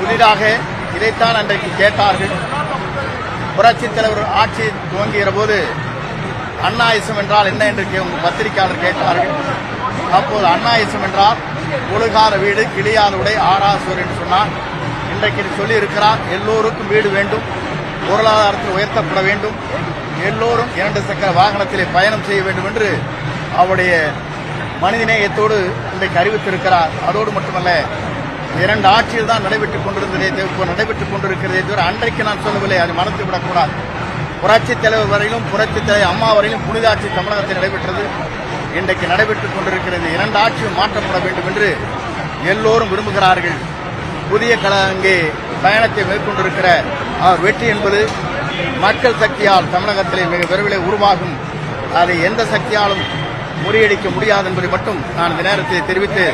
புதிதாக இதைத்தான் அன்றைக்கு கேட்டார்கள். புரட்சித் தலைவர் ஆட்சி துவங்குகிற போது அண்ணாயுசம் என்றால் என்ன என்று பத்திரிகையாளர் கேட்டார்கள். அப்போது அண்ணாயுசம் என்றால் ஒழுகாத வீடு கிளியாத உடை ஆராசூர் என்று சொன்னார். இன்றைக்கு சொல்லி இருக்கிறார் எல்லோருக்கும் வீடு வேண்டும். பொருளாதாரத்தில் உயர்த்தப்பட வேண்டும். எல்லோரும் இரண்டு சக்கர வாகனத்திலே பயணம் செய்ய வேண்டும் என்று அவருடைய மனிதநேயத்தோடு இன்றைக்கு அறிவித்திருக்கிறார். அதோடு மட்டுமல்ல இரண்டு ஆட்சியில் தான் நடைபெற்றுக் கொண்டிருந்ததே இப்போ நடைபெற்றுக் கொண்டிருக்கிறதே தவிர அன்றைக்கு நான் சொல்லவில்லை அது மறந்து விடக்கூடாது. புரட்சித் தலைவர் வரையிலும் புரட்சித் தலைவர் அம்மா வரையிலும் புனித ஆட்சி தமிழகத்தில் நடைபெற்றது. இன்றைக்கு நடைபெற்றுக் கொண்டிருக்கிறது. இரண்டு ஆட்சியும் மாற்றப்பட வேண்டும் என்று எல்லோரும் விரும்புகிறார்கள். புதிய கல அங்கே பயணத்தை மேற்கொண்டிருக்கிற அவர் வெற்றி என்பது மக்கள் சக்தியால் தமிழகத்திலே மிக விரைவில் உருவாகும். அதை எந்த சக்தியாலும் முறியடிக்க முடியாது என்பதை மட்டும் நான் இந்த நேரத்தில் தெரிவித்து